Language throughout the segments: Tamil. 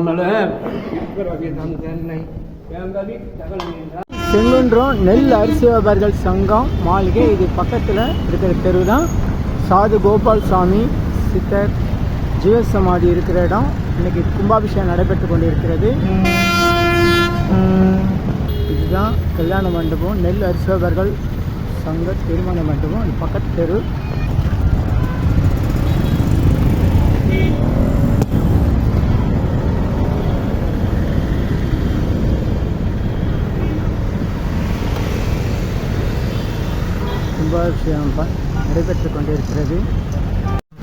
இல்லாமல் இருக்கிற தென்னை தகவல் செங்குன்றம் நெல் அரிசி வியாபாரிகள் சங்கம் மாளிகை இது பக்கத்தில் இருக்கிற தெரு தான் சாது கோபால் சாமி சித்தர் ஜீவசமாதி இருக்கிற இடம். இன்னைக்கு கும்பாபிஷேகம் நடைபெற்று கொண்டிருக்கிறது. இதுதான் கல்யாண மண்டபம். நெல் அரிசி வியாபாரிகள் சங்க திருமண மண்டபம். இது பக்கத்து தெரு. கும்பாபிஷேகம் ப- நடைபெற்றுக் கொண்டிருக்கிறது.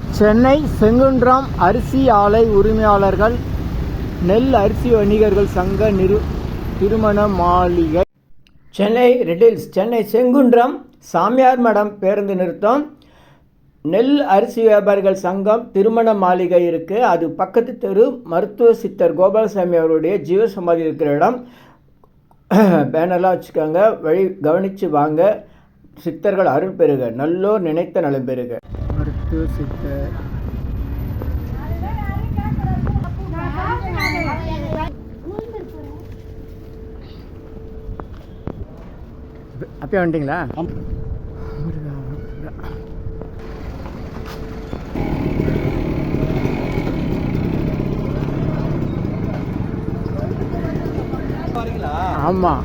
சென்னை செங்குன்றம் அரிசி ஆலை உரிமையாளர்கள் நெல் அரிசி வணிகர்கள் சங்க நிறு திருமண மாளிகை. சென்னை ரெட்டில்ஸ் சென்னை செங்குன்றம் சாமியார் மடம் பேருந்து நிறுத்தம். நெல் அரிசி வியாபாரிகள் சங்கம் திருமண மாளிகை இருக்குது அது பக்கத்து தெரு மருத்துவ சித்தர் கோபாலசாமி அவருடைய ஜீவசமாதி இருக்கிற இடம். பேனர்லாம் வச்சுக்கோங்க. வழி கவனித்து வாங்க. சித்தர்கள் அருள் பெறுக நல்லோர் நினைத்த நலம் பெறுக. மருத்துவ சித்தர். அப்பயே வந்துட்டீங்களா. ஆமாம்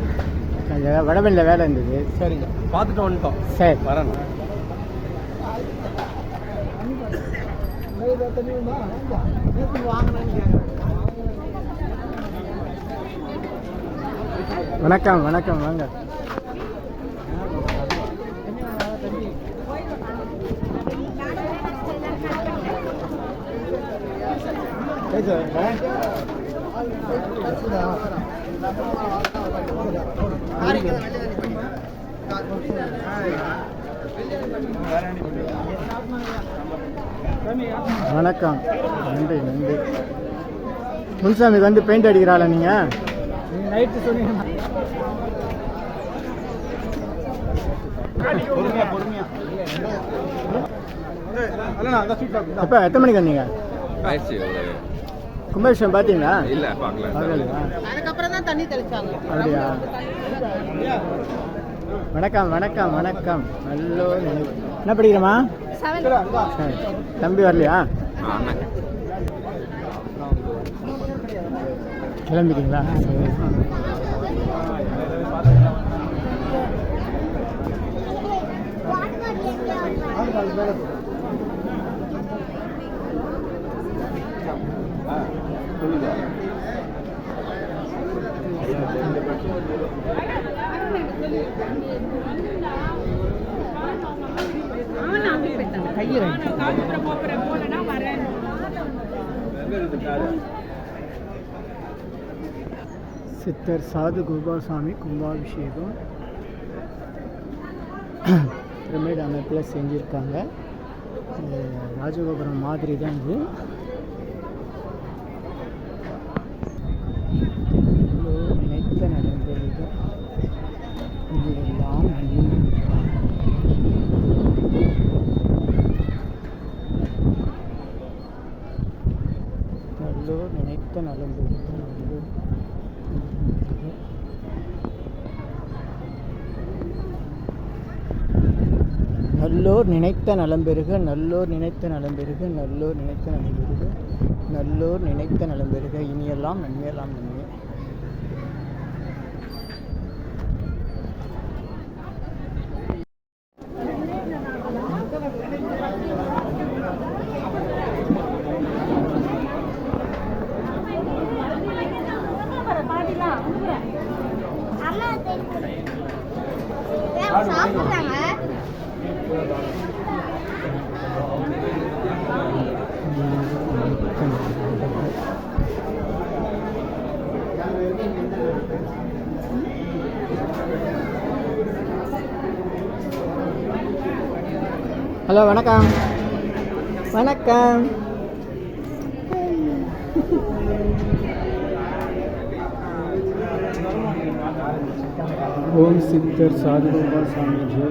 வடபெண்ணில் வேலை இருந்தது. சரிங்க. பார்த்துட்டு வந்துட்டோம் சரி. வரணும். வணக்கம் வணக்கம் வாங்க. வணக்கம். நன்றி நன்றி. முன்சாமிக்கு வந்து பெயிண்ட் அடிக்கிறாளா நீங்கள் நைட்டு அப்போ எத்தனை மணிக்கு வந்தீங்க? கும்பாபிஷேகம் பார்த்தீங்களா? இல்ல பார்க்கல. அதுக்கப்புறம் தான் தண்ணி தெளிச்சாங்க. அப்படியா? வணக்கம் வணக்கம் வணக்கம். நல்ல நினைவு என்ன படிக்கிறமா தம்பி வரலையா? கிளம்பிட்டீங்களா? சரி. சித்தர் சாது கோபாலசாமி கும்பாபிஷேகம். பிரமிட் அமைப்பில் செஞ்சுருக்காங்க. ராஜகோபுரம் மாதிரி தான் இது இவ்வளோ நினைத்த நடந்தது இதெல்லாம் நன்மை. நல்லோர் நினைத்த நலம் பெறுக நல்லோர் நல்லோர் நினைத்த நலம்பெருக நல்லோர் நினைத்த நலம்பெருக நல்லோர் நினைத்த நலம்பெருக நல்லோர் நினைத்த நலம்பெருக இனியெல்லாம் நன்மையெல்லாம் நன்மை. சாப்பிடுறாங்க. ஹலோ வணக்கம். வணக்கம். ஓம் சித்தர் சாதுகோபால் சாமி ஜெய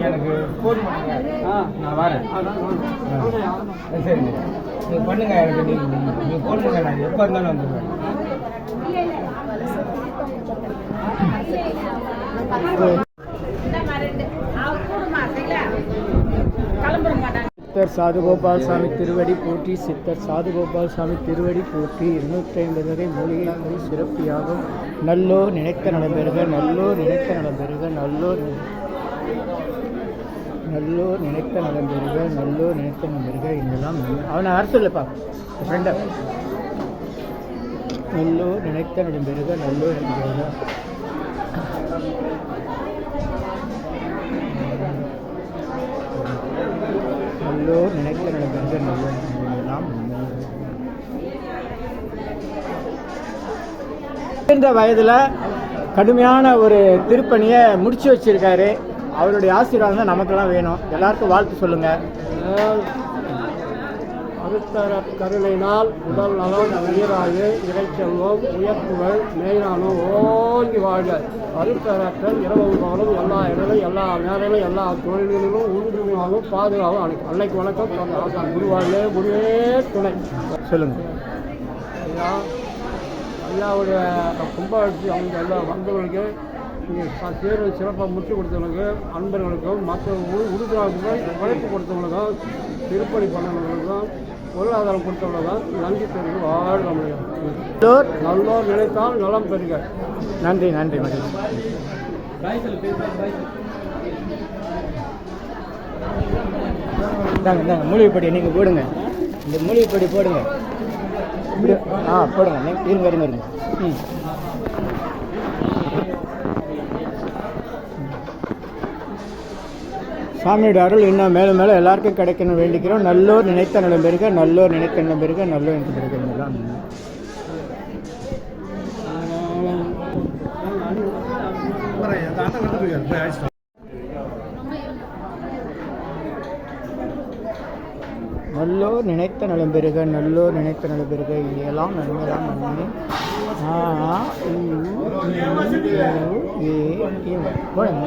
எனக்கு ஃபோன் பண்ணுங்க நான் வரேன் சரி நீங்கள் பண்ணுங்க எனக்கு நீங்கள் நீங்கள் ஃபோன் பண்ணுங்க நான் எப்போ இருந்தாலும் வந்துடுவேன் சித்தர் சாதுகோபால் சாமி திருவடி போற்றி சித்தர் சாதுகோபால் சாமி திருவடி போற்றி இருநூற்றி ஐம்பது வரை மூலிகை சிறப்பியாகும். நல்லோ நினைத்த நடைபெறுக நல்லோ நினைத்த நடைபெறுக நல்லோ நல்லோ நினைத்த நடைபெறுக நல்லோ நினைத்த நடைபெறுக இதெல்லாம் அவனை அரசு இல்லைப்பா ஃப்ரெண்டை நல்லோ நினைத்த நடைபெறுக நல்லோ நல்லோர் நினைத்த பெறுக நல்லோர் நினைக்க நலம் நல்லோர் வயதில் கடுமையான ஒரு திருப்பணியை முடிச்சு வச்சிருக்காரு. அவருடைய ஆசீர்வாதம் தான் நமக்கெல்லாம் வேணும். எல்லாருக்கும் வாழ்த்து சொல்லுங்கள் அருத்தர கருணையினால் உடல் நலம் உயிராது இறைச்செல்வம் உயர்ப்புகள் மேலானும் ஓங்கி வாழ்க. அருத்தரத்தில் இரவு பகலும் எல்லா இடங்களும் எல்லா நேரங்களும் எல்லா தொழில்களிலும் உறுதியாகவும் பாதுகாவும் அளிக்கும் அன்னைக்கு வணக்கம். குருவாழ்வே குருவே துணை. சொல்லுங்க. ஐயா ஐயாவுடைய கும்பாட்சி அவங்க எல்லா வந்தவர்களுக்கு தேர்வு சிறப்பாக முடிச்சு கொடுத்தவங்களுக்கு அன்பர்களுக்கும் மற்ற உறுப்பினர்களுக்கும் உழைப்பு கொடுத்தவங்களுக்கும் திருப்பணி பண்ணவங்களுக்கும் பொருளாதாரம் கொடுத்தவங்களுக்கும் நன்றி தெரிவித்து வாழ்க முடியும் நல்லோர். நினைத்தால் நலம் பெறுக. நன்றி நன்றி மகிழ்ச்சி இந்தாங்க இந்தாங்க மூலிகைப்படி நீங்கள் போடுங்க. இந்த மூலிகைப்படி போடுங்க. ஆ போடுங்க இருங்க இருங்க இருங்க. ம். சாமியோட அருள் இன்னும் மேலும் மேலும் எல்லாருக்கும் கிடைக்கணும் வேண்டிக்கிறோம். நல்லோர் நினைத்த நிலம் பெருக நல்லோர் நினைத்த நிலம் பெருக நல்லோர் நினைத்த பெருக இதெல்லாம் நல்லோர் நினைத்த நலம் பெருக நல்லோர் நினைத்த நலம் பெருக இதையெல்லாம் நன்மைதான் நன்மை. ஆ ஏ, இம். போடுங்க.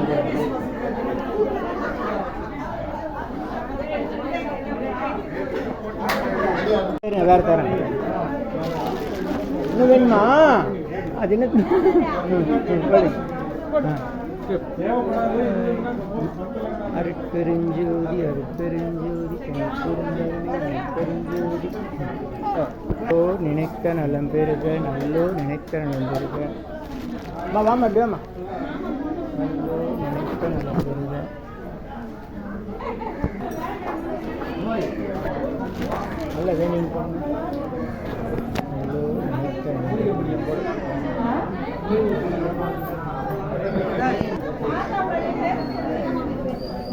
சரிங்க, வேறு தரேன். இன்னும் வேணுமா? அது என்ன? ம், ம், போடு. அருட்பெருஞ்சோதி அருட்பெருஞ்சோதி. பெருஞ்சோதி ஓ நினைக்க நலம் பெருக நல்லோ நினைக்க நலம் பெருக வாமா அப்படி வாமா நல்லோ நினைக்க நலம் பெருக நல்ல வேணும் நல்லோ நினைக்க நலம்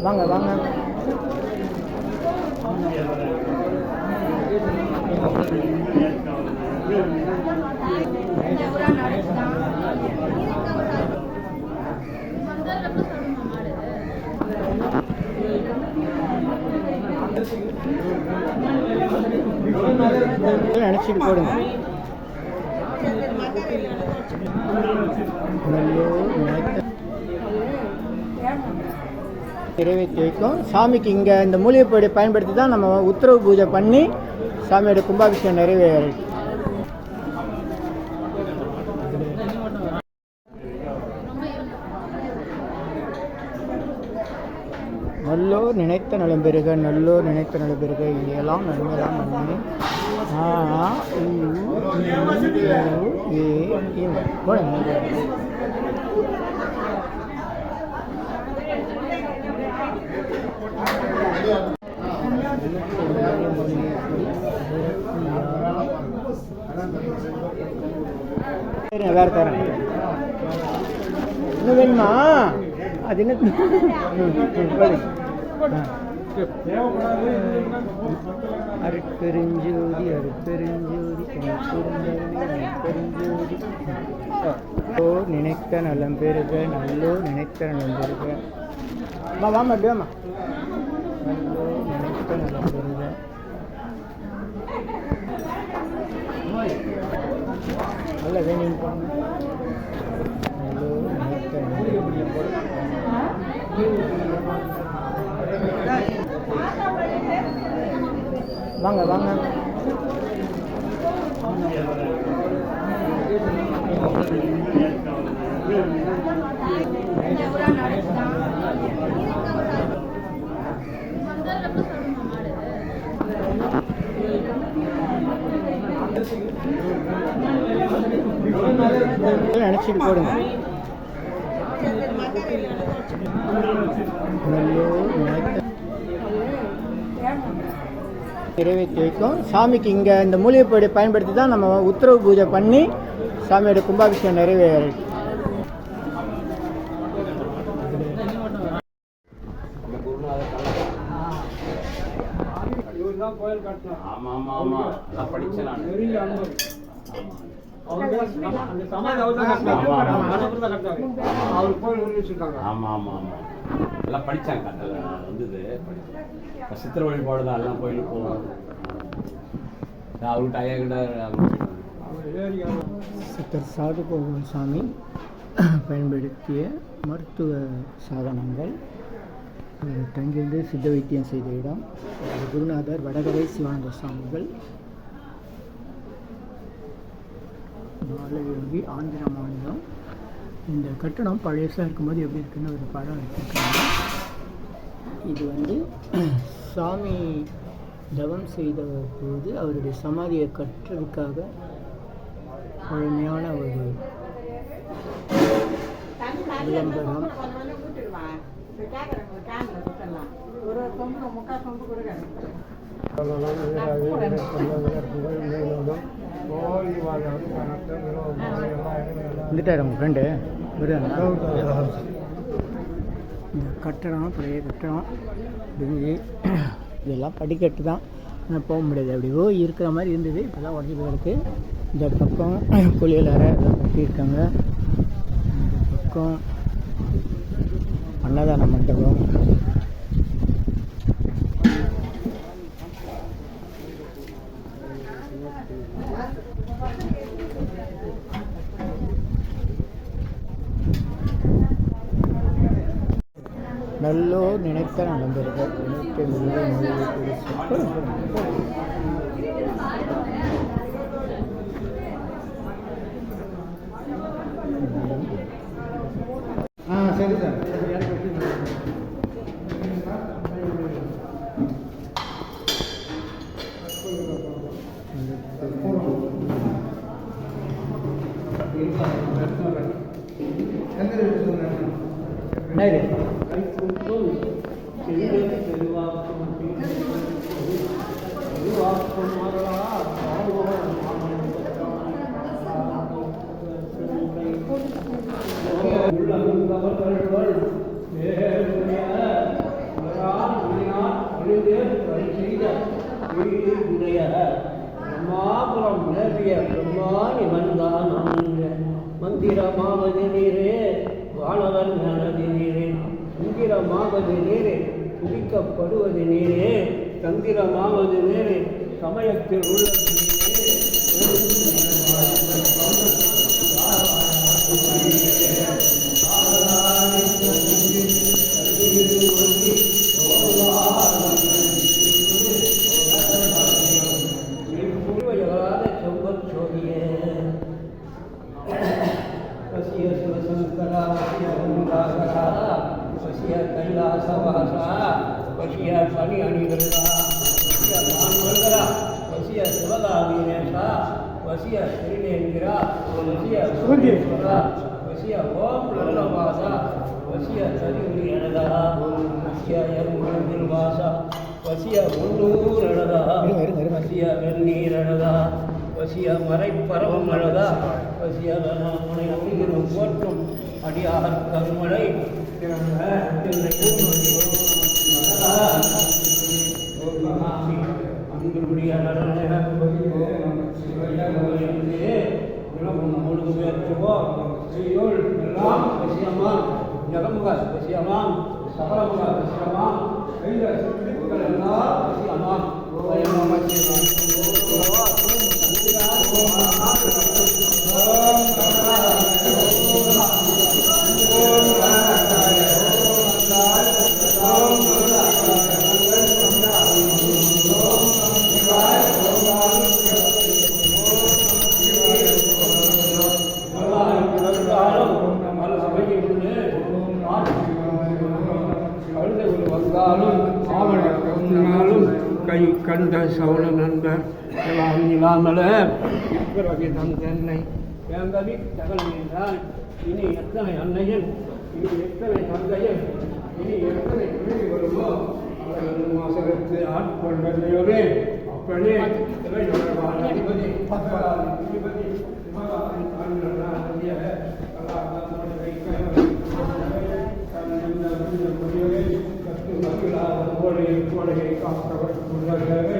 வாங்க வாங்க. நினச்சிட்டு போடுங்க. நிறைவேற்றி வைக்கும். சாமிக்கு இங்கே இந்த மூலிகைப்பொடி பயன்படுத்தி தான் நம்ம உத்தரவு பூஜை பண்ணி சாமியோட கும்பாபிஷேகம் நிறைவேறும். நல்லோர் நினைத்த நலம் பெறுக நல்லோர் நினைத்த நலம் பெறுக. இதையெல்லாம் நன்மைதான் நன்மை ஆ உ, ஏ, இம். போடுங்க. சரிங்க வேற தரேன் இன்னும் வேணுமா அது என்ன அருட்பெருஞ்சோதி அருட்பெருஞ்சோதி அருட்பெருஞ்சோதி. ஓ நினைக்க நலம் பெறுக நல்லோ நினைக்க நலம் அம்மா வாமா அப்படியே வாம்மா. நல்லோ நினைக்க நலம் பெறுக. நல்ல வேணும் நல்லோ நினைக்க நலம் வாங்க வாங்க. நினச்சிட்டு போடுங்க. நிறைவேற்றி வைக்கும் சாமிக்கு இங்கே இந்த மூலிகைப்பொடி பயன்படுத்தி தான் நம்ம உத்தரவு பூஜை பண்ணி சாமியோட கும்பாபிஷேகம் நிறைவேறு கோயில் ஆமா ஆமா ஆமா அவர் கோயில் வச்சிருக்காங்க ஆமா ஆமா ஆமா எல்லாம் படிச்சாங்க சித்திர வழிபாடு தான் எல்லாம் கோயிலுக்கு போவோம் நான் அவர்கிட்ட ஐயா கிட்ட அங்க அவர் சித்தர் சாமி பயன்படுத்திய மருத்துவ சாதனங்கள் தங்கியிருந்து சித்த வைத்தியம் செய்த இடம் குருநாதர் வடகரை சிவானந்த சுவாமிகள். பாலயோகி ஆந்திர மாநிலம். இந்த கட்டணம் பழையசாக இருக்கும்போது எப்படி இருக்குன்னு ஒரு படம் எடுத்துருக்காங்க. இது வந்து சாமி தவம் செய்த போது அவருடைய சமாதியை கட்டுறதுக்காக பழமையான ஒரு விளம்பரம் வந்துட்டார் ஃப்ரெண்டு இந்த கட்டடம் பழைய கட்டடம் இடிஞ்சு இதெல்லாம் படிக்கட்டு தான். ஆனால் போக முடியாது. அப்படியோ இருக்கிற மாதிரி இருந்தது. இப்போல்லாம் உடஞ்சி போயிருக்கு இந்த பக்கம் குளியல் அறை கட்டியிருக்காங்க. இந்த பக்கம் அன்னதான மண்டபம். நல்லோ நினைக்க நடந்திருக்க நினைக்க நல்ல மொழியை குறித்து ஆ சரி சார் என்ன இது பிரம்மாபுரம் நேரிய பிரம்மாணி வந்தான் மந்திரமாவது நீரே வானவர் ஞானது நீரே. சுந்திரமாவது நீரே துதிக்கப்படுவது நீரே. தந்திரமாவது நீரே சமயத்தில் உள்ளது நீரே பூர்வஜகால செம்பற் சோதியே வசிய சிவசங்கரா வசிய கங்காகரா வசிய கைலாசவாசா வசிய சனி அணிகரா வசிய மான்மங்கரா வசிய சிவகாமீனேஷா வசிய ஸ்ரீநேந்திரா வசிய சூரியேஸ்வரா வசிய ஓம் லல்லவாசா வசிய சரிமுடி அனதா வசிய எருமணத்தில் வாசா இருங்க, இருங்க. வசிய வெந்நீர் அழகா. வசிய மறைப்பரவும் அழகா. வசிய முனை அடிகளும் போற்றும் அடியார் 하나님과 சவுள நண்பர் எல்லாம் இல்லாமல பிறகு தென்னை வேந்தவி தகவல் என்றால் இனி எத்தனை அன்னையன் இனி எத்தனை தந்தையன் இனி எத்தனை பிள்ளை வருமோ அவர்கள் மாசகத்து ஆட்கொண்டதையோரே அப்பனே. இவை தொடர்பான அதிபதி அதிபதி போன்றவை உயிர் கோடையை பேரை பூமியில் பிறருக்கு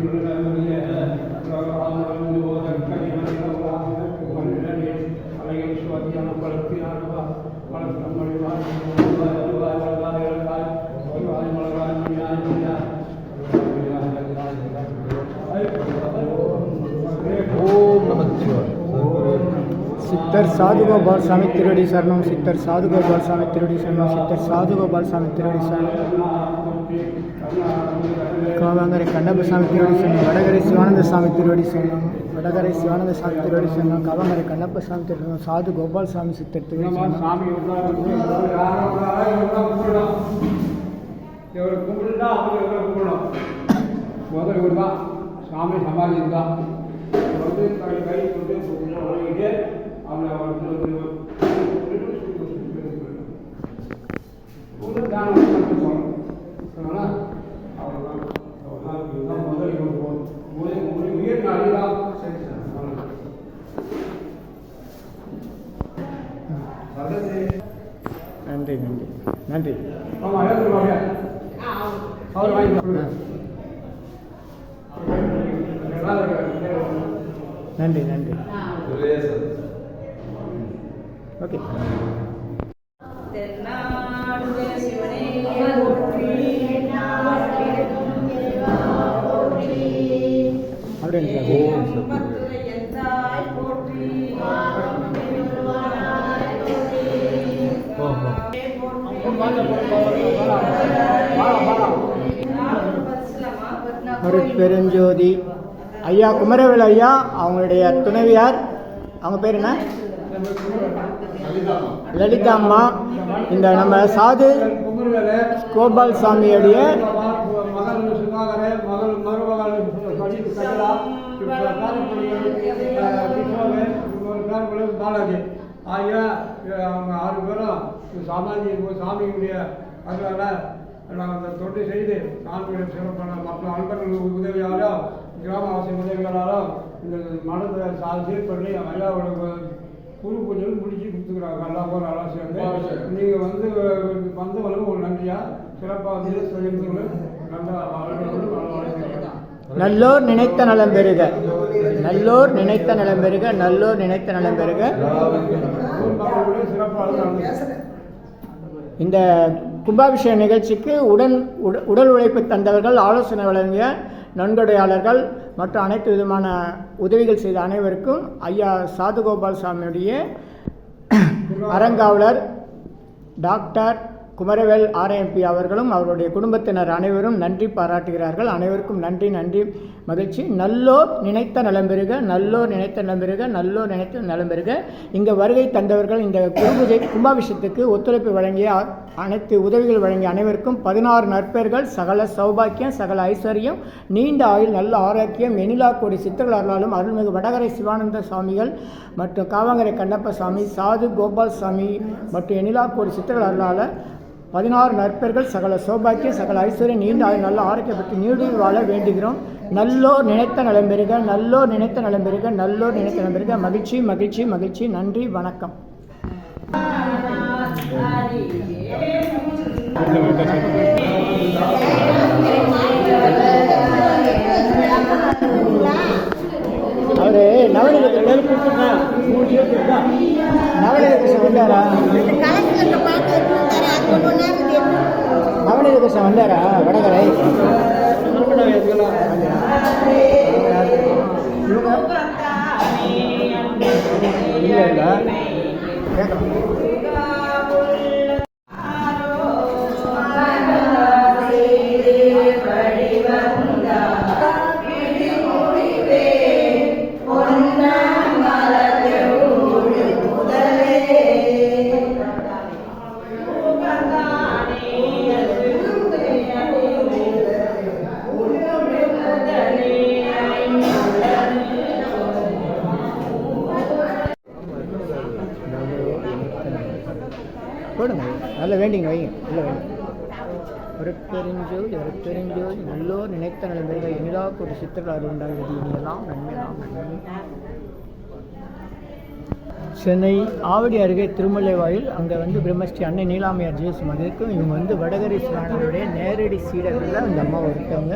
சித்தர் சாதுகோபால் சாமி திருவடி சரணம். சித்தர் சாதுகோபால் சாமி திருவடி சரணம். சித்தர் சாதுகோபால் சாமி திருவடி சரணம். கோவாங்கரை கண்ணப்பசாமி திருவடி சரணம். வடகரை சிவானந்த சாமி திருவடி சரணம். வடகரை சிவானந்த சாமி திருவடி சரணம். கவங்கரை கண்ணப்பசாமி திருவடி சாது கோபால் சாமி சித்தர் திருவடி சாமி அவங்க கும்பிடணும்? முதல் இவர் தான் சாமி சமாதி தான் வந்து கை கொண்டு உலகிட்டு நன்றி நன்றி. நன்றி. அவர் நன்றி. நன்றி ஓகே பெருஞ்சோதி ஐயா குமரவேல் ஐயா அவங்களுடைய துணைவியார். அவங்க பேர் என்ன? லலிதா அம்மா இந்த நம்ம சாது கோபால் சாமியுடைய மகள் மருமகள் பாலாஜி ஆகிய அவங்க ஆறு பேரும் சாமாஜி சாமியுடைய அதனால நாங்கள் அந்த தொண்டு செய்து நான்கு சிறப்பான மற்ற அன்பர்களுக்கு உதவியாலும் கிராமவாசி உதவியாலும் இந்த மனத்தை சா சீர் பண்ணி ஐயாவோட குரு பூஜை முடிச்சு கொடுத்துக்கிறாங்க. எல்லா பேரும் நல்லா சேர்ந்து. நீங்கள் வந்து வந்தவங்களுக்கு ஒரு நன்றியா? சிறப்பாக வந்து நல்லா நல்லா நல்லோர் நினைத்த நலம் பெறுக. நல்லோர் நினைத்த நலம் பெறுக. நல்லோர் நினைத்த நலம் பெறுக. இந்த கும்பாபிஷேக நிகழ்ச்சிக்கு உடன் உட- உடல் உழைப்பு தந்தவர்கள் ஆலோசனை வழங்கிய நன்கொடையாளர்கள் மற்றும் அனைத்து விதமான உதவிகள் செய்த அனைவருக்கும் ஐயா சாதுகோபால் சாமியுடைய அறங்காவலர் டாக்டர் குமரவேல் ஆர்எம்பி அவர்களும் அவருடைய குடும்பத்தினர் அனைவரும் நன்றி பாராட்டுகிறார்கள். அனைவருக்கும் நன்றி நன்றி. மகிழ்ச்சி. நல்லோர் நினைத்த நலம் பெறுக நல்லோர் நினைத்த நலம் பெறுக நல்லோர் நினைத்த நலம் பெறுக. இங்கே வருகை தந்தவர்கள் இந்த குருபூஜை கும்பாபிஷத்துக்கு ஒத்துழைப்பு வழங்கிய அனைத்து உதவிகள் வழங்கிய அனைவருக்கும் பதினாறு நற்பெயர்கள் சகல சௌபாக்கியம் சகல ஐஸ்வர்யம் நீண்ட ஆயுள் நல்ல ஆரோக்கியம் எனிலா கோடி சித்தர்கள் அருளாலும் அருள்மிகு வடகரை சிவானந்த சுவாமிகள் மற்றும் காவங்கரை கண்ணப்ப சாமி சாது கோபால் சாமி மற்றும் எனிலா கோடி சித்தர்கள் அருளால பதினாறு நற்பர்கள் சகல சௌபாக்கியம் சகல ஐஸ்வர்யம் நீண்ட ஆயுள் நல்ல ஆரோக்கியம் பற்றி நீடுவில் வாழ வேண்டுகிறோம். நல்லோர் நினைத்த நலம் பெறுக நல்லோர் நினைத்த நலம் பெறுக நல்லோர் நினைத்த நலம் பெறுக. மகிழ்ச்சி மகிழ்ச்சி மகிழ்ச்சி நன்றி வணக்கம். அவரு நவநீத நவநீத சொல்லுங்க வந்தாரா அவனுக்கு கொஞ்சம் வந்தாரா? வடகரை? இல்லை இல்லை. கேட்கலாம் எனிலா ஒரு சித்தர்கள் இனியெல்லாம் நன்மையெல்லாம் நன்மை சென்னை ஆவடி அருகே திருமலை வாயில் அங்கே வந்து பிரம்மஸ்ரீ அன்னை நீலாமையார் ஜீவசம் மதிக்கும் இவங்க வந்து வடகரி சுவாமியுடைய நேரடி சீடர்களில் அந்த அம்மா ஒருத்தவங்க.